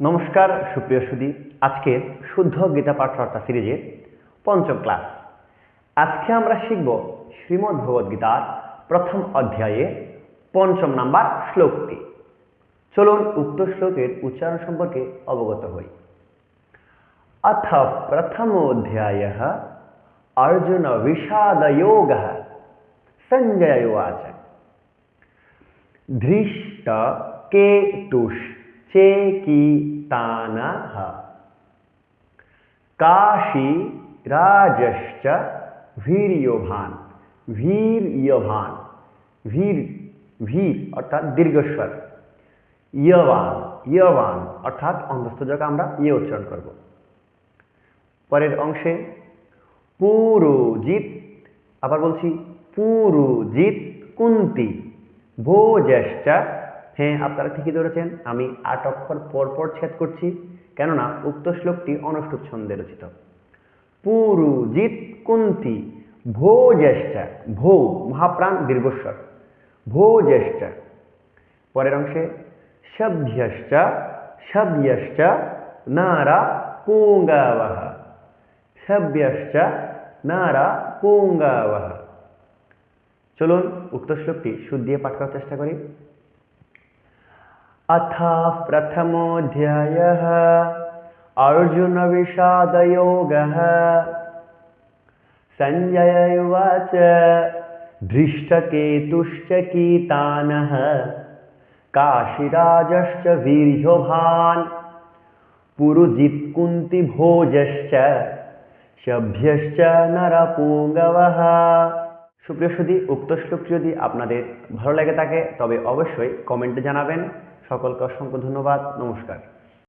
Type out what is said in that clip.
নমস্কার, সুপ্রিয় সুদী। আজকের শুদ্ধ গীতা পাঠচর্চা সিরিজের পঞ্চম ক্লাস। আজকে আমরা শিখব শ্রীমদ্ ভগবদ্গীতার প্রথম অধ্যায়ে পঞ্চম নাম্বার শ্লোকটি। চলুন উক্ত শ্লোকের উচ্চারণ সম্পর্কে অবগত হই। অথ প্রথমোধ্যায় অর্জুন বিষাদয়োগ সঞ্জয় ধৃষ্ট ধৃষ্ট কেতুষ্ সে কি তানাহ কাশী রাজশ্চ ভীর্যভান ভীর্যভান ভীর ভীর অর্থাৎ দীর্ঘস্বর ইয়বান ইয়বান অর্থাৎ অন্ধস্থ অন্তস্থজকে আমরা ইয়ে উচ্চারণ করব। পরের অংশে পুরুজিত আবার বলছি পুরুজিত কুন্তি, ভোজশ্চা হ্যাঁ আপনারা ঠিকই ধরেছেন, আমি আট অক্ষর পর পর ছেদ করছি, কেননা উক্ত শ্লোকটি অনুষ্ঠুপ ছন্দে রচিত। পুরুজিৎ কুন্তি ভোজ্যেষ্ঠা ভো মহাপ্রাণ দীর্ঘস্বর ভোজ্যেষ্ঠা পরের অংশে, সভ্যশ্চ সভ্যশ্চ নারা পুঙ্গাবহ, সভ্যশ্চ নারা পুঙ্গাবহ। চলুন উক্ত শ্লোকটি সুদ দিয়ে পাঠ করার চেষ্টা করি। अथ प्रथमोऽध्यायः अर्जुनविषादयोगः सञ्जय उवाच धृष्टकेतुश्च कीतानः काशिराजश्च वीर्यभान् पुरुजित्कुन्तिभोजश्च সভ্যশ্চ নরপুঙ্গবহ সুপ্রিয় সুদী উক্ত শ্লোকটি যদি আপনাদের ভালো লেগে থাকে তবে অবশ্যই কমেন্টে জানাবেন সকলকে অসংখ্য ধন্যবাদ নমস্কার।